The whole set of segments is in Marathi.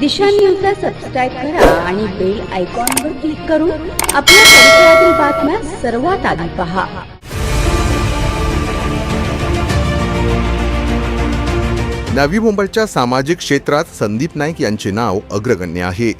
दिशा न्यूजला सबस्क्राईब करा आणि बेल आयकॉनवर क्लिक करून आपल्या परिसरातील बातम्या सर्वात आधी पहा. नवी मुंबईच्या सामाजिक क्षेत्रात संदीप नाईक यांचे नाव अग्रगण्य आहे.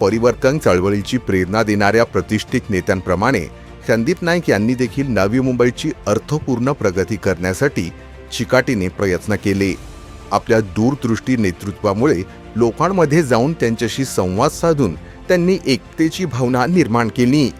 परिवर्तन चळवळीची प्रेरणा देणाऱ्या प्रतिष्ठित नेत्यांप्रमाणे संदीप नाईक यांनी देखील नवी मुंबईची अर्थपूर्ण प्रगती करण्यासाठी चिकाटीने प्रयत्न केले. आपल्या दूरदृष्टी नेतृत्वामुळे लोकांमध्ये जाऊन त्यांच्याशी संवाद साधून त्यांनी एकतेची भावना निर्माण केली.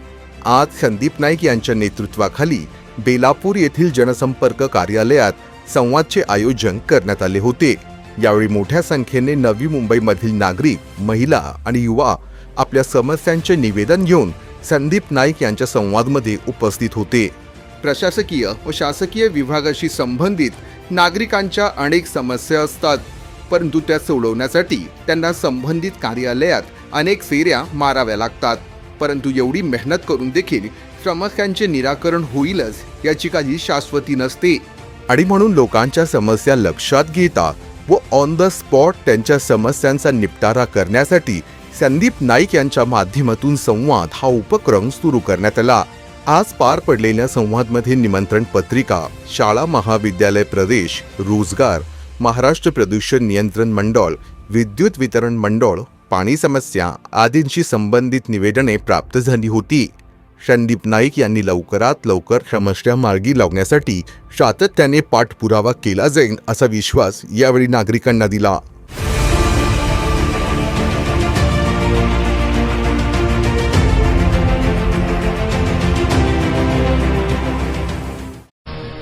आज संदीप नाईक यांच्या नेतृत्वाखाली बेलापूर येथील जनसंपर्क कार्यालयात संवादचे आयोजन करण्यात आले होते. यावेळी मोठ्या संख्येने नवी मुंबईमधील नागरिक महिला आणि युवा आपल्या समस्यांचे निवेदन घेऊन संदीप नाईक यांच्या संवादमध्ये उपस्थित होते. प्रशासकीय व शासकीय विभागाशी संबंधित नागरिकांच्या अनेक समस्या असतात परंतु त्या सोडवण्यासाठी त्यांना संबंधित कार्यालयात अनेक फेऱ्या माराव्या लागतात. परंतु एवढी मेहनत करून देखील समस्यांचे निराकरण होईलच याची काही शाश्वती नसते. आणि म्हणून लोकांच्या समस्या लक्षात घेता व ऑन द स्पॉट त्यांच्या समस्यांचा निपटारा करण्यासाठी संदीप नाईक यांच्या माध्यमातून संवाद हा उपक्रम सुरू करण्यात आला. आज पार पडलेल्या संवादमध्ये निमंत्रण पत्रिका शाळा महाविद्यालय प्रदेश रोजगार महाराष्ट्र प्रदूषण नियंत्रण मंडळ विद्युत वितरण मंडळ पाणी समस्या आदींशी संबंधित निवेदने प्राप्त झाली होती. संदीप नाईक यांनी लवकरात लवकर समस्या मार्गी लावण्यासाठी सातत्याने पाठपुरावा केला जाईल असा विश्वास यावेळी नागरिकांना दिला.